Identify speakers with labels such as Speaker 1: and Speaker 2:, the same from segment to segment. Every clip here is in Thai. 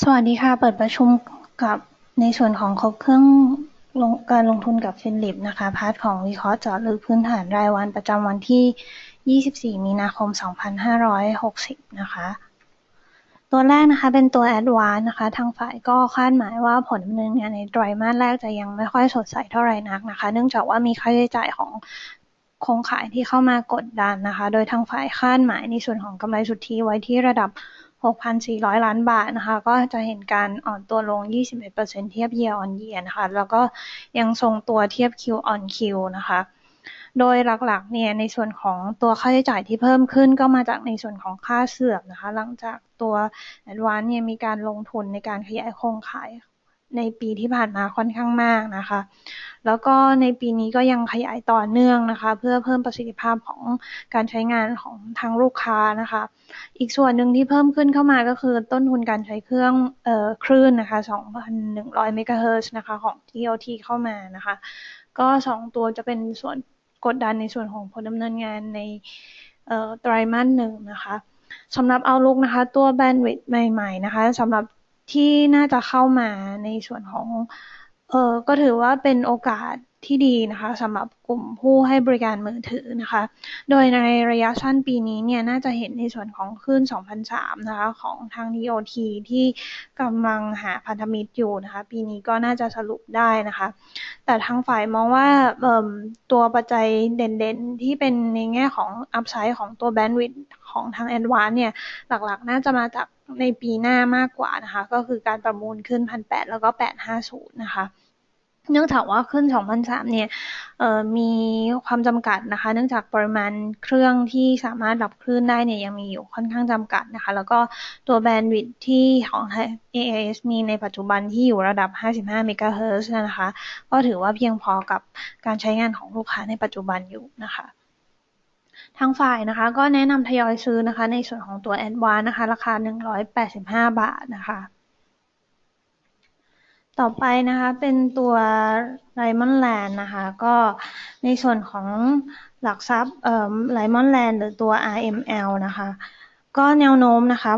Speaker 1: สวัสดีค่ะ เปิดประชุมกับในส่วนของครบเครื่องการลงทุนกับฟินลิปนะคะ พาร์ทของวิเคราะห์เจาะลึกพื้นฐานรายวันประจำวันที่ 24 มีนาคม 2560 นะคะ ตัวแรกนะคะเป็นตัว a d v a n c e นะคะ ทางฝ่ายก็คาดหมายว่าผลดำเนินงานในไตรมาสแรกจะยังไม่ค่อยสดใสเท่าไหร่นักนะคะ เนื่องจากว่ามีค่าใช้จ่ายของโครงข่ายที่เข้ามากดดันนะคะ โดยทางฝ่ายคาดหมายในส่วนของกำไรสุทธิไว้ที่ระดับ 6,400 ล้านบาทนะคะ ก็จะเห็นการอ่อนตัวลง 21%เทียบ year on year นะคะ แล้วก็ยังทรงตัวเทียบ Q on Q นะคะ โดยหลักๆเนี่ยในส่วนของตัวค่าใช้จ่ายที่เพิ่มขึ้นก็มาจากในส่วนของค่าเสื่อมนะคะ หลังจากตัว Advance เนี่ยมีการลงทุนในการขยายโครงข่ายในปีที่ผ่านมาค่อนข้างมากนะคะ แล้วก็ในปีนี้ก็ยังขยายต่อเนื่องนะคะ เพื่อเพิ่มประสิทธิภาพของการใช้งานของทางลูกค้านะคะ อีกส่วนหนึ่งที่เพิ่มขึ้นเข้ามาก็คือต้นทุนการใช้เครื่องเอ่อคลื่นนะคะ 2,100 เมกะเฮิรตซ์นะคะของ TOT เข้ามานะคะ ก็สองตัวจะเป็นส่วนกดดันในส่วนของผลดำเนินงานในไตรมาสหนึ่งนะคะสำหรับเอาลุกนะคะ ตัวแบนด์วิดต์ใหม่ ๆ นะคะสำหรับที่น่าจะเข้ามาในส่วนของ เออก็ถือว่าเป็นโอกาสที่ดีนะคะสำหรับกลุ่มผู้ให้บริการมือถือนะคะ โดยในระยะสั้นปีนี้เนี่ยน่าจะเห็นในส่วนของคลื่น 2003 นะคะของทาง DOT ที่กำลังหาพันธมิตรอยู่นะคะ ปีนี้ก็น่าจะสรุปได้นะคะ แต่ทางฝ่ายมองว่าตัวปัจจัยเด่นๆ ที่เป็นในแง่ของอัพไซด์ของตัวแบนด์วิดของทางแอนวานเนี่ยหลักๆ น่าจะมาจากในปีหน้ามากกว่านะคะ ก็คือการประมูลขึ้น 1,800 แล้วก็ 850 นะคะ เนื่องจากว่าขึ้น 2003 เนี่ยมีความจำกัดนะคะ เนื่องจากปริมาณเครื่องที่สามารถรับคลื่นได้เนี่ยยังมีอยู่ค่อนข้างจำกัดนะคะ แล้วก็ตัวแบนด์วิดที่ของ AIS มีในปัจจุบันที่อยู่ระดับ 55 เมกะเฮิรตซ์นะคะ ก็ถือว่าเพียงพอกับการใช้งานของลูกค้าในปัจจุบันอยู่นะคะทางฝ่ายนะคะก็แนะนำทยอยซื้อนะคะ ในส่วนของตัว a d v a n c e นะคะ ราคา 185 บาทนะคะ ต่อไปนะคะเป็นตัวไลมอนแลนด์นะคะก็ในส่วนของหลักทรัพย์ไลมอนแลนด์หรือตัว RML นะคะก็แนวโน้มนะคะ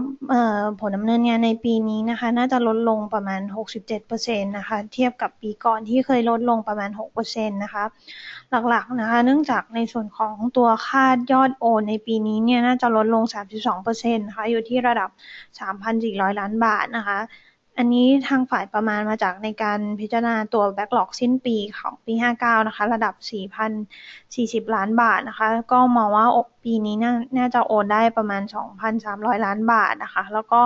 Speaker 1: ผลดำเนินงานในปีนี้นะคะน่าจะลดลงประมาณ 67%นะคะเทียบกับปีก่อนที่เคยลดลงประมาณ 6%นะคะหลักๆนะคะเนื่องจากในส่วนของตัวคาดยอดโอนในปีนี้เนี่ยน่าจะลดลง 32%นะคะอยู่ที่ระดับ 3,400 ล้านบาทนะคะ อันนี้ทางฝ่ายประมาณมาจากในการพิจารณาตัวแบ็กหลอกสิ้นปีของปี 59 นะคะ ระดับ 4,040 ล้านบาทนะคะ ก็มองว่าปีนี้น่าจะโอนได้ประมาณ 2,300 ล้านบาทนะคะ แล้วก็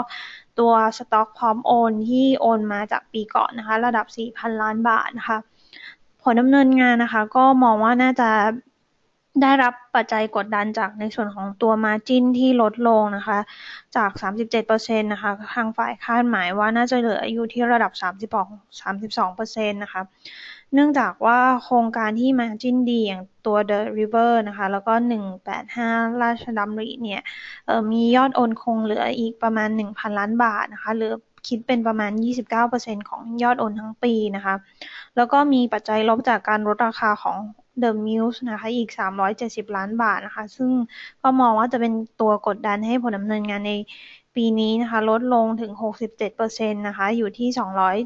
Speaker 1: ตัวสต็อกพร้อมโอนที่โอนมาจากปีก่อนนะคะ ระดับ 4,000 ล้านบาทนะคะ ผลดำเนินงานนะคะ ก็มองว่าน่าจะ ได้รับปัจจัยกดดันจากในส่วนของตัวมาจินที่ลดลงนะคะ จาก 37%นะคะ ทางฝ่ายคาดหมายว่าน่าจะเหลืออยู่ที่ระดับ 32 32%นะคะ เนื่องจากว่าโครงการที่มาจินดีอย่างตัว The River นะคะ แล้วก็ 185 ราชดำริเนี่ยมียอดโอนคงเหลืออีกประมาณ 1,000 ล้านบาทนะคะ หรือคิดเป็นประมาณ 29%ของยอดโอนทั้งปีนะคะ แล้วก็มีปัจจัยลบจากการลดราคาของ The Muse นะคะ อีก 370 ล้านบาทนะคะ ซึ่งก็มองว่าจะเป็นตัวกดดันให้ผลดำเนินงานในปีนี้นะคะ ลดลงถึง 67%นะคะ อยู่ที่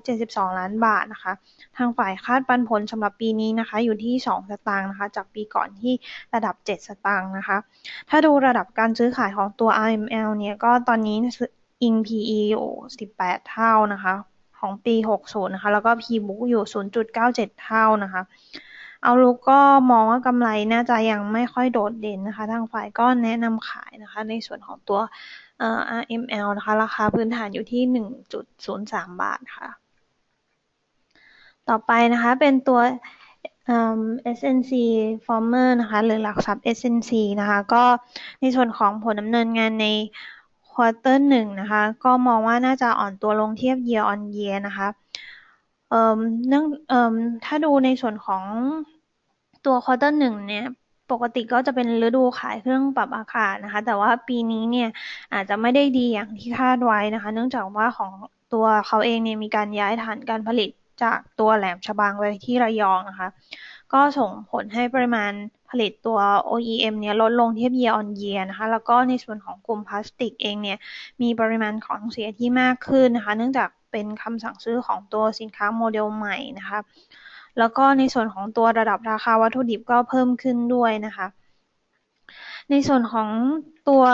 Speaker 1: 272 ล้านบาทนะคะ ทางฝ่ายคาดปันผลสำหรับปีนี้นะคะ อยู่ที่ 2 สตางค์นะคะ จากปีก่อนที่ระดับ 7 สตางค์นะคะ ถ้าดูระดับการซื้อขายของตัว RML เนี่ยก็ตอนนี้อิง PE อยู่ 18 เท่านะคะ ของปี 60 นะคะ แล้วก็ P-book อยู่ 0.97 เท่านะคะ เอาลุกก็มองว่ากำไรน่าจะยังไม่ค่อยโดดเด่นนะคะ ทางฝ่ายก็แนะนำขายนะคะ ในส่วนของตัว RML นะคะ ราคาพื้นฐานอยู่ที่ 1.03 บาทค่ะ ต่อไปนะคะเป็นตัว SNC Former นะคะ หรือหลักทรัพย์ SNC นะคะ ก็ในส่วนของผลดำเนินงานในควอเตอร์หนึ่งนะคะ ก็มองว่าน่าจะอ่อนตัวลงเทียบ year on year นะคะเนื่องถ้าดูในส่วนของ ตัวควอเตอร์หนึ่งเนี่ยปกติก็จะเป็นฤดูขายเครื่องปรับอากาศนะคะ แต่ว่าปีนี้เนี่ยอาจจะไม่ได้ดีอย่างที่คาดไว้นะคะ เนื่องจากว่าของตัวเขาเองเนี่ยมีการย้ายฐานการผลิตจากตัวแหลมฉบังไปที่ระยองนะคะ ก็ส่งผลให้ปริมาณผลิตตัว OEM เนี่ยลดลงเทียบ year on year นะคะ แล้วก็ในส่วนของกลุ่มพลาสติกเองเนี่ยมีปริมาณของเสียที่มากขึ้นนะคะ เนื่องจากเป็นคำสั่งซื้อของตัวสินค้าโมเดลใหม่นะคะ แล้วก็ในส่วนของตัวระดับราคาวัตถุดิบก็เพิ่มขึ้นด้วยนะคะ ในส่วนของตัว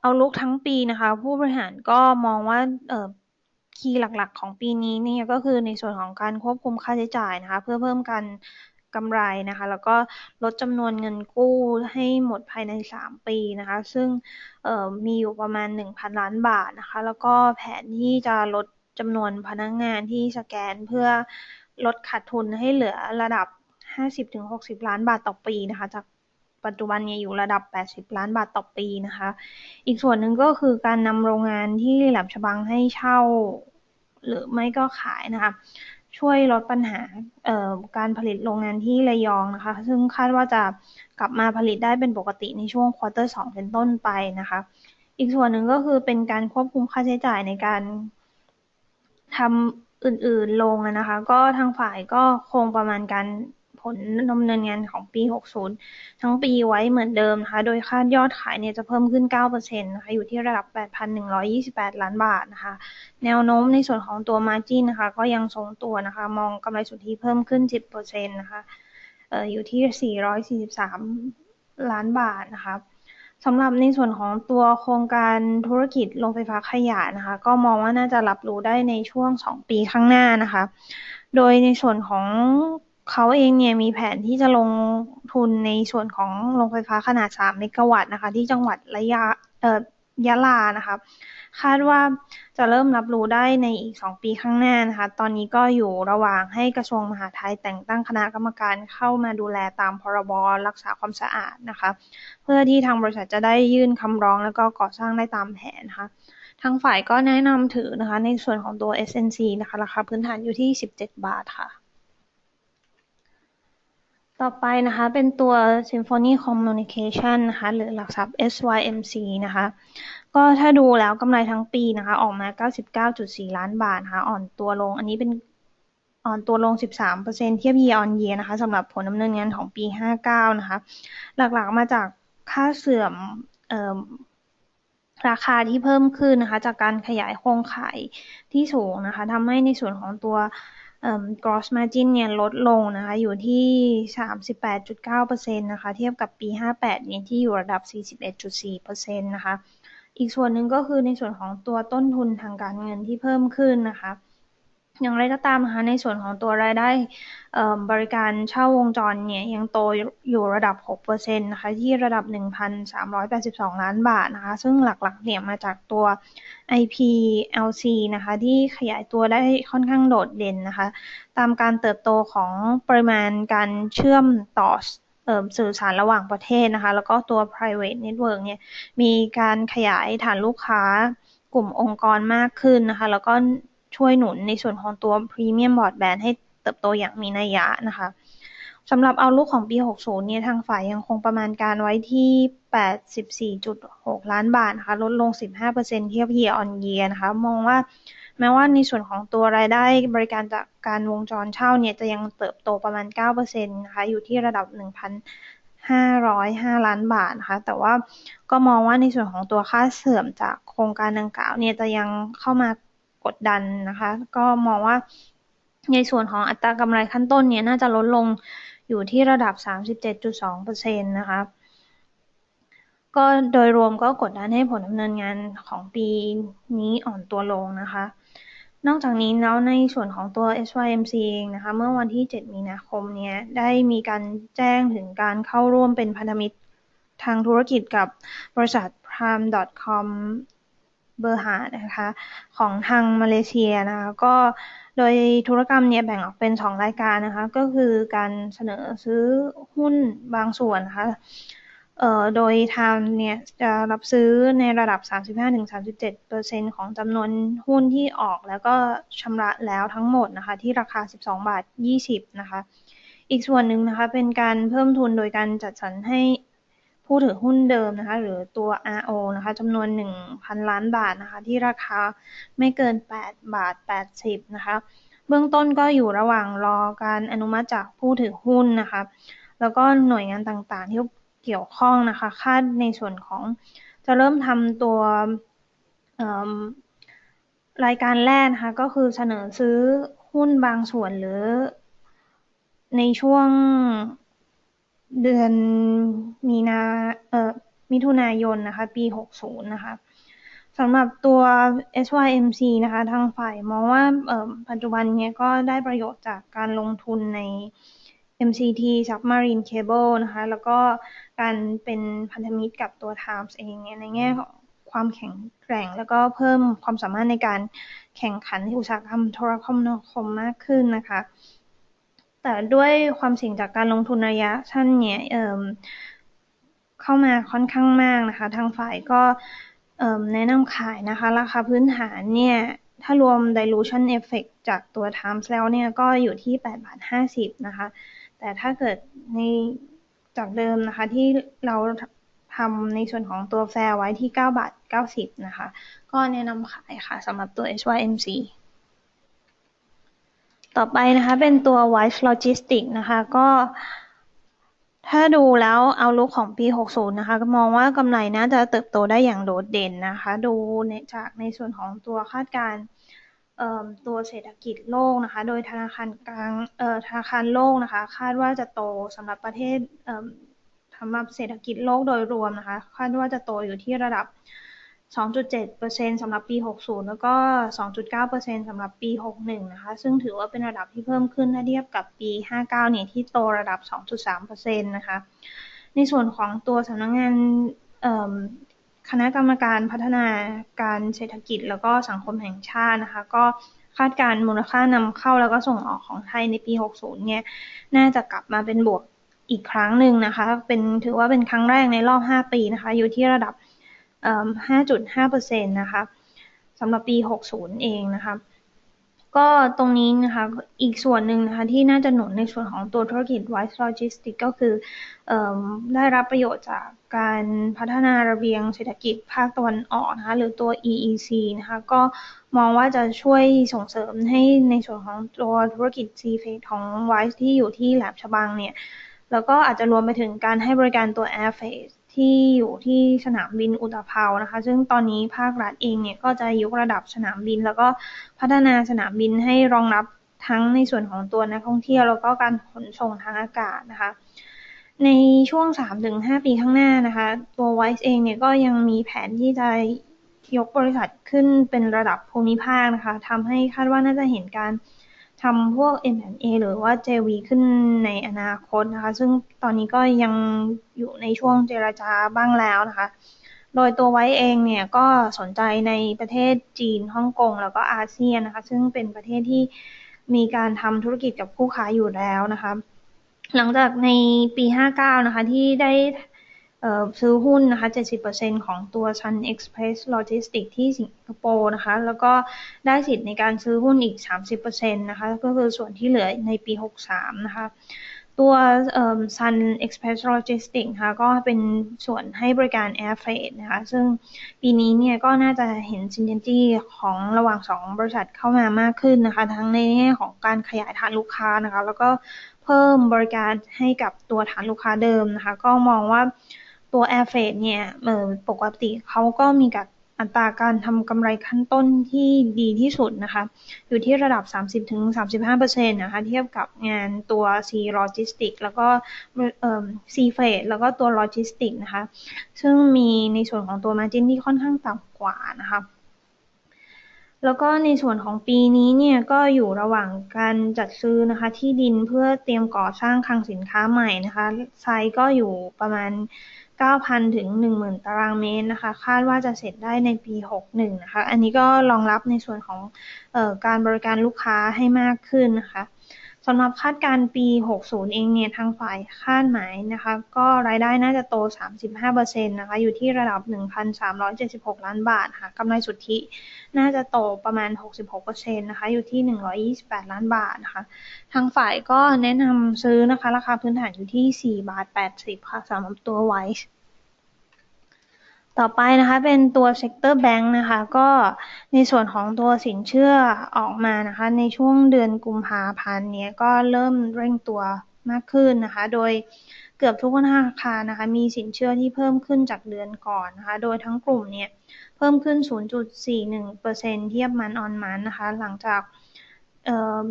Speaker 1: เอาลุกทั้งปีนะคะ ผู้บริหารก็มองว่าคีย์หลักๆ ของปีนี้เนี่ยก็คือในส่วนของการควบคุมค่าใช้จ่ายนะคะ เพื่อเพิ่มการกำไรนะคะ แล้วก็ลดจำนวนเงินกู้ให้หมดภายใน 3 ปีนะคะ ซึ่งมีอยู่ประมาณ 1,000 ล้านบาทนะคะ แล้วก็แผนที่จะลดจำนวนพนักงงานที่สแกนเพื่อ ลดขาดทุนให้เหลือระดับ 50-60 ล้านบาทต่อปีนะคะ จากปัจจุบันเนี่ยอยู่ระดับ 80 ล้านบาทต่อปีนะคะ อีกส่วนหนึ่งก็คือการนำโรงงานที่แหลมฉบังให้เช่า หรือไม่ก็ขายนะคะ ช่วยลดปัญหาการผลิตโรงงานที่ระยองนะคะ ซึ่งคาดว่าจะกลับมาผลิตได้เป็นปกติในช่วงควอเตอร์สเป็นต้นไปนะคะ อีกส่วนหนึ่งก็คือเป็นการควบคุมค่าใช้จ่ายในการทำ อื่นๆลงนะคะ ก็ทางฝ่ายก็คงประมาณการผลดำเนินงานของปี 60 ทั้งปีไว้เหมือนเดิมนะคะ โดยคาดยอดขายเนี่ยจะเพิ่มขึ้น 9%นะคะ อยู่ที่ระดับ 8,128 ล้านบาทนะคะ แนวโน้มในส่วนของตัว Margin นะคะ ก็ยังทรงตัวนะคะ มองกำไรสุทธิเพิ่มขึ้น 10%นะคะเอ่ออยู่ที่ 443 ล้านบาทนะคะ สำหรับในส่วนของตัวโครงการธุรกิจโรงไฟฟ้าขยะนะคะ ก็มองว่าน่าจะรับรู้ได้ในช่วง 2 ปีข้างหน้านะคะ โดยในส่วนของเขาเองเนี่ยมีแผนที่จะลงทุนในส่วนของโรงไฟฟ้าขนาด 3 เมกะวัตต์นะคะ ที่จังหวัดระยะเอ่อยะลานะคะ คาดว่า จะเริ่มรับรู้ได้ในอีก 2 ปีข้างหน้านะคะ ตอนนี้ก็อยู่ระหว่างให้กระทรวงมหาดไทยแต่งตั้งคณะกรรมการเข้ามาดูแลตามพรบรักษาความสะอาดนะคะ เพื่อที่ทางบริษัทจะได้ยื่นคำร้องแล้วก็ก่อสร้างได้ตามแผนนะคะทางฝ่ายก็แนะนำถือนะคะ ในส่วนของตัว SNC นะคะ ราคาพื้นฐานอยู่ที่ 17 บาทค่ะ ต่อไปนะคะเป็นตัว Symphony Communication นะคะ หรือหลักทรัพย์ SYMC นะคะ ก็ถ้าดูแล้วกำไรทั้งปีนะคะ ออกมา 99.4 ล้านบาทนะคะอ่อนตัวลง อันนี้เป็นอ่อนตัวลง 13%เทียบ year on year นะคะสำหรับผลดำเนินงานของปี 59 นะคะ หลักๆมาจากค่าเสื่อมราคาที่เพิ่มขึ้นนะคะ จากการขยายโครงข่ายที่สูงนะคะทำให้ในส่วนของตัว gross margin เนี่ยลดลงนะคะ อยู่ที่ 38.9%นะคะ เทียบกับปี 58เนี่ยที่อยู่ระดับ 41.4%นะคะ อีกส่วนหนึ่งก็คือในส่วนของตัวต้นทุนทางการเงินที่เพิ่มขึ้นนะคะ อย่างไรก็ตามนะคะในส่วนของตัวรายได้บริการเช่าวงจรเนี่ยยังโตอยู่ระดับ 6%นะคะที่ระดับ 1,382 ล้านบาทนะคะซึ่งหลักๆเนี่ยมาจากตัว IPLC นะคะที่ขยายตัวได้ค่อนข้างโดดเด่นนะคะตามการเติบโตของปริมาณการเชื่อมต่อ สื่อสารระหว่างประเทศนะคะ แล้วก็ตัว private network เนี่ย มีการขยายฐานลูกค้ากลุ่มองค์กรมากขึ้นนะคะ แล้วก็ช่วยหนุนในส่วนของตัวพรีเมียมบอร์ดแบนให้เติบโตอย่างมีนัยยะนะคะสำหรับเอาลุกของปี 60 เนี่ย ทางฝ่ายยังคงประมาณการไว้ที่ 84.6 ล้านบาทนะคะ ลดลง 15%เทียบ year on year นะคะ มองว่า แม้ว่าในส่วนของตัวรายได้บริการจากการวงจรเช่าเนี่ยจะยังเติบโตประมาณ 9%นะคะอยู่ที่ระดับ 1,505 ล้านบาทนะคะแต่ว่าก็มองว่าในส่วนของตัวค่าเสื่อมจากโครงการดังกล่าวเนี่ยจะยังเข้ามากดดันนะคะก็มองว่าในส่วนของอัตรากำไรขั้นต้นเนี่ยน่าจะลดลงอยู่ที่ระดับ 37.2%นะคะ ก็โดยรวมก็กดดันให้ผลดำเนินงานของปีนี้อ่อนตัวลงนะคะ นอกจากนี้แล้วในส่วนของตัว SYMC เองนะคะ เมื่อวันที่ 7 มีนาคมเนี่ยได้มีการแจ้งถึงการเข้าร่วมเป็นพันธมิตรทางธุรกิจกับบริษัท prime.com เบอร์หานะคะ ของทางมาเลเซียนะคะ ก็โดยธุรกรรมเนี่ยแบ่งออกเป็น 2 รายการนะคะ ก็คือการเสนอซื้อหุ้นบางส่วนนะคะ เอ่อโดยทางเนี่ยจะรับซื้อในระดับ 35-37%ของจำนวนหุ้นที่ออกแล้วก็ชำระแล้วทั้งหมดนะคะที่ราคา 12 บาท 20 นะคะ อีกส่วนหนึ่งนะคะเป็นการเพิ่มทุนโดยการจัดสรรให้ผู้ถือหุ้นเดิมนะคะหรือตัว RO นะคะจำนวน 1,000 ล้านบาทนะคะที่ราคาไม่เกิน 8 บาท 80 นะคะ เบื้องต้นก็อยู่ระหว่างรอการอนุมัติจากผู้ถือหุ้นนะคะแล้วก็หน่วยงานต่างๆที่ เกี่ยวข้องนะคะ คาดในส่วนของจะเริ่มทำตัวรายการแรกนะคะก็คือเสนอซื้อหุ้นบางส่วนหรือ ในช่วงเดือนมีนาเอ่อมิถุนายนนะคะปี 60 นะคะสำหรับตัว SYMC นะคะทางฝ่ายมองว่าปัจจุบันนี้ก็ได้ประโยชน์จากการลงทุนใน MCT Submarine Cable นะคะแล้วก็ การเป็นพันธมิตรกับตัว Times เองเนี่ยในแง่ของความแข็งแกร่ง แล้วก็เพิ่มความสามารถในการแข่งขันในอุตสาหกรรมโทรคมนาคมมากขึ้นนะคะ แต่ด้วยความเสี่ยงจากการลงทุนระยะสั้นเนี่ยเเข้ามาค่อนข้างมากนะคะ ทางฝ่ายก็แนะนำขายนะคะ ราคาพื้นฐานเนี่ย ถ้ารวม dilution effect จากตัว times แล้วเนี่ย ก็อยู่ที่8บาท50 นะคะ แต่ถ้าเกิดใน จากเดิมนะคะที่เราทำในส่วนของตัวแฟร์ไว้ที่ 9 บาท 90 นะคะ ก็แนะนำขายค่ะสำหรับตัว SYMC ต่อไปนะคะเป็นตัว Wise Logistics นะคะ ก็ถ้าดูแล้วเอาลุกของปี 60 นะคะ ก็มองว่ากำไรน่าจะเติบโตได้อย่างโดดเด่นนะคะ ดูจากในส่วนของตัวคาดการ ตัวเศรษฐกิจโลกนะคะ โดยธนาคารกลางธนาคารโลกนะคะ คาดว่าจะโตสำหรับประเทศสำหรับเศรษฐกิจโลกโดยรวมนะคะ คาดว่าจะโตอยู่ที่ระดับ 2.7%สำหรับปี 60 แล้วก็ 2.9%สำหรับปี 61 นะคะ ซึ่งถือว่าเป็นระดับที่เพิ่มขึ้นถ้าเทียบกับปี 59 เนี่ยที่โตระดับ 2.3%นะคะ ในส่วนของตัวสำนักงงาน คณะกรรมการพัฒนาการเศรษฐกิจแล้วก็สังคมแห่งชาตินะคะ ก็คาดการมูลค่านำเข้าแล้วก็ส่งออกของไทยในปี 60 เนี่ย น่าจะกลับมาเป็นบวกอีกครั้งหนึ่งนะคะ เป็นถือว่าเป็นครั้งแรกในรอบ 5 ปีนะคะ อยู่ที่ระดับ 5.5%นะคะสำหรับปี 60 เองนะคะ ก็ตรงนี้นะคะ อีกส่วนหนึ่งนะคะที่น่าจะหนุนในส่วนของตัวธุรกิจ Wise Logistics ก็คืออได้รับประโยชน์จากการพัฒนาระเบียงเศรษฐกิจภาคตะวันออกนะคะหรือตัว EEC นะคะก็มองว่าจะช่วยส่งเสริมให้ในส่วนของตัวธุรกิจ c f a ของ Wise ที่อยู่ที่แหลมฉบังเนี่ย แล้วก็อาจจะรวมไปถึงการให้บริการตัว Airface ที่อยู่ที่สนามบินอุตภาวนะคะ ซึ่งตอนนี้ภาครัฐเองเนี่ยก็จะยกระดับสนามบิน แล้วก็พัฒนาสนามบินให้รองรับทั้งในส่วนของตัวนักท่องเที่ยวแล้วก็การขนส่งทางอากาศนะคะ ในช่วง 3-5 ปีข้างหน้านะคะ ตัว Wise เองเนี่ยก็ยังมีแผนที่จะยกบริษัทขึ้นเป็นระดับภูมิภาคนะคะทำให้คาดว่าน่าจะเห็นการ ทำพวก M&A หรือว่า JV ขึ้นในอนาคตนะคะ ซึ่งตอนนี้ก็ยังอยู่ในช่วงเจรจาบ้างแล้วนะคะ โดยตัวไว้เองเนี่ยก็สนใจในประเทศจีนฮ่องกงแล้วก็อาเซียนนะคะ ซึ่งเป็นประเทศที่มีการทำธุรกิจกับคู่ค้าอยู่แล้วนะคะ หลังจากในปี 59 นะคะ ที่ได้ ซื้อหุ้นนะคะ 70%ของตัว Sun Express Logistics ที่สิงคโปร์นะคะ แล้วก็ได้สิทธิ์ในการซื้อหุ้นอีก 30%นะคะ ก็คือส่วนที่เหลือในปี 63 นะคะ ตัว Sun Express Logistics นะคะ ก็เป็นส่วนให้บริการ Air Freight นะคะ ซึ่งปีนี้เนี่ยก็น่าจะเห็นซินเนจี้ของระหว่าง 2 บริษัทเข้ามามากขึ้นนะคะ ทั้งในแง่ของการขยายฐานลูกค้านะคะ แล้วก็เพิ่มบริการให้กับตัวฐานลูกค้าเดิมนะคะ ก็มองว่า ตัว Air f r e i g h t เนี่ยปกติเขาก็มีกับอัตราการทำกำไรขั้นต้นที่ดีที่สุดนะคะ อยู่ที่ระดับ 30-35%นะคะ เทียบกับงานตัว C Logistics แล้วก็ C Freight แล้วก็ตัว Logistics นะคะ ซึ่งมีในส่วนของตัว Margin ที่ค่อนข้างต่ำกว่านะคะ แล้วก็ในส่วนของปีนี้เนี่ย ก็อยู่ระหว่างการจัดซื้อนะคะ ที่ดินเพื่อเตรียมก่อสร้างคลังสินค้าใหม่นะคะ ไซก็อยู่ประมาณ 9,000 ถึง 10,000 ตารางเมตรนะคะ คาดว่าจะเสร็จได้ในปี 61 นะคะ อันนี้ก็รองรับในส่วนของออการบริการลูกค้าให้มากขึ้นนะคะ สำหรับคาดการปี 60 เองเนี่ยทางฝ่ายคาดหมายนะคะก็รายได้น่าจะโต 35%นะคะอยู่ที่ระดับ 1,376 ล้านบาทค่ะกำไรสุทธิน่าจะโตประมาณ 66%นะคะอยู่ที่ 128 ล้านบาทนะคะทางฝ่ายก็แนะนำซื้อนะคะราคาพื้นฐานอยู่ที่ 4 บาท 80 ค่ะสำหรับตัวไวซ์ ต่อไปนะคะเป็นตัว Sector Bank นะคะ ก็ในส่วนของตัวสินเชื่อออกมานะคะ ในช่วงเดือนกุมภาพันธ์เนี้ยก็เริ่มเร่งตัวมากขึ้นนะคะ โดยเกือบทุกธนาคารนะคะ มีสินเชื่อที่เพิ่มขึ้นจากเดือนก่อนนะคะ โดยทั้งกลุ่มเนี่ยเพิ่มขึ้น 0.41%เทียบมันออนมันนะคะ หลังจาก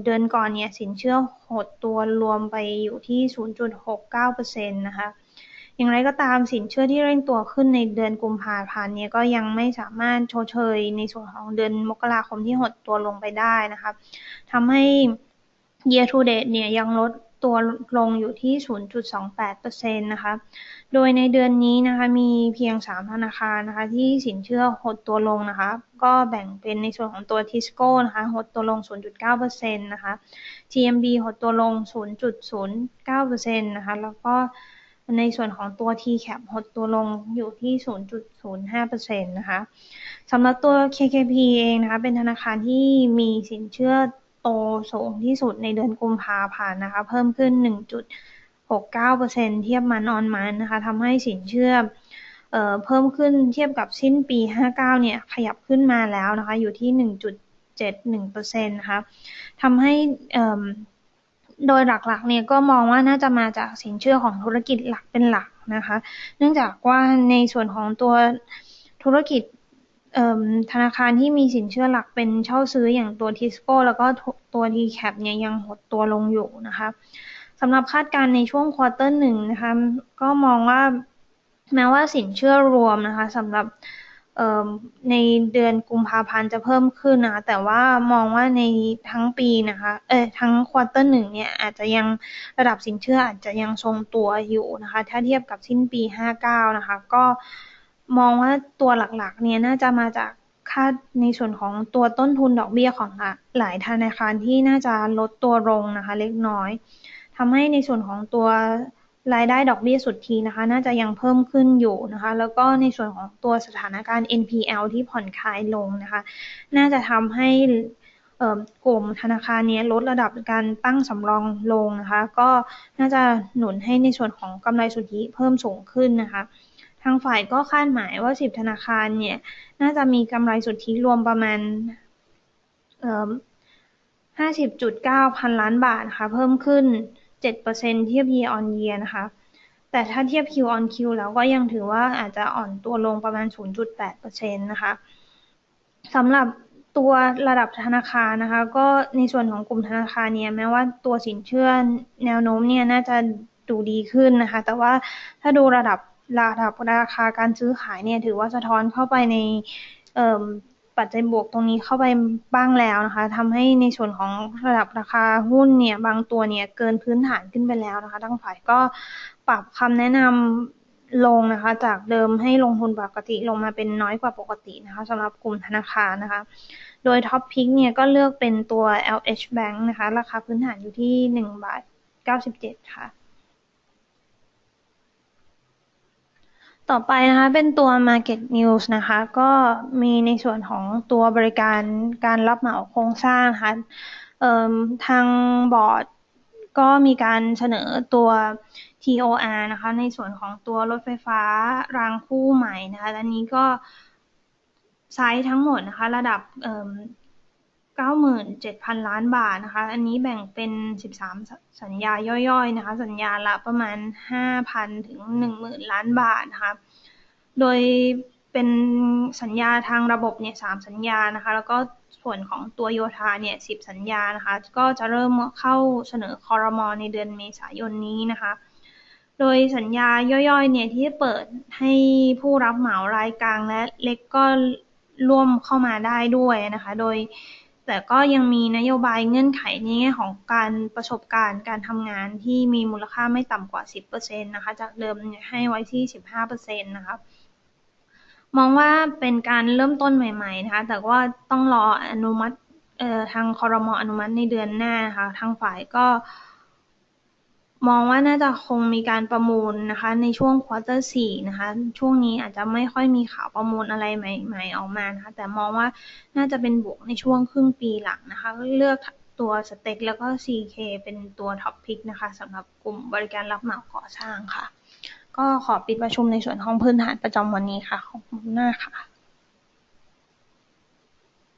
Speaker 1: เดือนก่อนเนี่ยสินเชื่อหดตัวรวมไปอยู่ที่ 0.69%นะคะ อย่างไรก็ตามสินเชื่อที่เร่งตัวขึ้นในเดือนกุมภาพันธ์เนี่ยก็ยังไม่สามารถโชเชยในส่วนของเดือนมกราคมที่หดตัวลงไปได้นะคะทำให้ year to date เนี่ยยังลดตัวลงอยู่ที่ 0.28%นะคะ โดยในเดือนนี้นะคะมีเพียง 3 ธนาคารนะคะที่สินเชื่อหดตัวลงนะคะ ก็แบ่งเป็นในส่วนของตัวทิสโก้นะคะหดตัวลง 0.9%นะคะ TMB หดตัวลง 0.09%นะคะ แล้วก็ ในส่วนของตัว TCAP หดตัวลงอยู่ที่ 0.05%นะคะสำหรับตัว KKP เองนะคะ เป็นธนาคารที่มีสินเชื่อโตสูงที่สุดในเดือนกุมภาพันธ์นะคะ เพิ่มขึ้น 1.69%เทียบมันออนมันนะคะทำให้สินเชื่อเอ่อเพิ่มขึ้นเทียบกับสิ้นปี 59 เนี่ย ขยับขึ้นมาแล้วนะคะ อยู่ที่ 1.71%นะคะทำให้ โดยหลักๆเนี่ยก็มองว่าน่าจะมาจากสินเชื่อของธุรกิจหลักเป็นหลักนะคะ เนื่องจากว่าในส่วนของตัวธุรกิจธนาคารที่มีสินเชื่อหลักเป็นเช่าซื้ออย่างตัวทิสโก้แล้วก็ตัว t c a p เนี่ยยังหดตัวลงอยู่นะคะสำหรับคาดการณ์ในช่วงควอเตอร์หนึ่งนะคะก็มองว่าแม้ว่าสินเชื่อรวมนะคะสำหรับ ในเดือนกุมภาพันธ์จะเพิ่มขึ้นนะคะแต่ว่ามองว่าในทั้งปีนะคะเออทั้งควอเตอร์หนึ่งเนี่ยอาจจะยังระดับสินเชื่ออาจจะยังทรงตัวอยู่นะคะถ้าเทียบกับสิ้นปี 59 นะคะก็มองว่าตัวหลักๆเนี่ยน่าจะมาจากค่าในส่วนของตัวต้นทุนดอกเบี้ยของหลายธนาคารที่น่าจะลดตัวลงนะคะเล็กน้อยทำให้ในส่วนของตัว รายได้ดอกเบี้ยสุทธินะคะ น่าจะยังเพิ่มขึ้นอยู่นะคะ แล้วก็ในส่วนของตัวสถานการณ์ NPL ที่ผ่อนคลายลงนะคะ น่าจะทำให้กลุ่มธนาคารนี้ลดระดับการตั้งสำรองลงนะคะ ก็น่าจะหนุนให้ในส่วนของกำไรสุทธิเพิ่มสูงขึ้นนะคะ ทางฝ่ายก็คาดหมายว่า 10 ธนาคารเนี่ย น่าจะมีกำไรสุทธิรวมประมาณ50.9 พันล้านบาทนะคะ เพิ่มขึ้น 7%เทียบ year on year นะคะ แต่ถ้าเทียบ Q on Q แล้วก็ยังถือว่าอาจจะอ่อนตัวลงประมาณ 0.8%นะคะสำหรับตัวระดับธนาคารนะคะ ก็ในส่วนของกลุ่มธนาคารเนี่ยแม้ว่าตัวสินเชื่อแนวโน้มเนี่ยน่าจะดูดีขึ้นนะคะ แต่ว่าถ้าดูระดับระดับราคาการซื้อขายเนี่ยถือว่าสะท้อนเข้าไปใน ปัจจัยบวกตรงนี้เข้าไปบ้างแล้วนะคะทำให้ในส่วนของระดับราคาหุ้นเนี่ย บางตัวเนี่ยเกินพื้นฐานขึ้นไปแล้วนะคะทั้งฝ่ายก็ปรับคำแนะนำลงนะคะ จากเดิมให้ลงทุนปกติลงมาเป็นน้อยกว่าปกตินะคะสำหรับกลุ่มธนาคารนะคะ โดยท็อปพิกเนี่ยก็เลือกเป็นตัว LH Bank นะคะ ราคาพื้นฐานอยู่ที่1บาท97 ค่ะ ต่อไปนะคะเป็นตัว Market News นะคะ ก็มีในส่วนของตัวบริการการรับเหมาโครงสร้างนะคะทางบอร์ดก็มีการเสนอตัว TOR นะคะ ในส่วนของตัวรถไฟฟ้ารางคู่ใหม่นะคะอันนี้ก็ไซส์ทั้งหมดนะคะ ระดับ 97,000 ล้านบาทนะคะ อันนี้แบ่งเป็น 13 สัญญาย่อยๆนะคะ สัญญาละประมาณ 5,000 ถึง 10,000 ล้านบาทนะคะ โดยเป็นสัญญาทางระบบเนี่ย3สัญญานะคะ แล้วก็ส่วนของตัวโยธาเนี่ย10สัญญานะคะ ก็จะเริ่มเข้าเสนอคอรมอในเดือนเมษายนนี้นะคะ โดยสัญญาย่อยๆเนี่ยที่เปิดให้ผู้รับเหมารายกลางและเล็กก็ร่วมเข้ามาได้ด้วยนะคะ โดย แต่ก็ยังมีนโยบายเงื่อนไขในแง่ของการประสบการณ์การทำงานที่มีมูลค่าไม่ต่ำกว่า 10%นะคะ จากเดิมให้ไว้ที่ 15%นะคะมองว่าเป็นการเริ่มต้นใหม่ๆนะคะ แต่ว่าต้องรออนุมัติทางคอรมออนุมัติในเดือนหน้านะคะ ทางฝ่ายก็ มองว่าน่าจะคงมีการประมูลนะคะในช่วงควอเตอร์สี่นะคะ ช่วงนี้อาจจะไม่ค่อยมีข่าวประมูลอะไรใหม่ๆออกมานะคะ แต่มองว่าน่าจะเป็นบวกในช่วงครึ่งปีหลังนะคะ เลือกตัวสเต็กแล้วก็ CK เป็นตัวท็อปพิกนะคะสำหรับกลุ่มบริการรับเหมาก่อสร้างค่ะ ก็ขอปิดประชุมในส่วนของพื้นฐานประจำวันนี้ค่ะ ขอบคุณมากค่ะ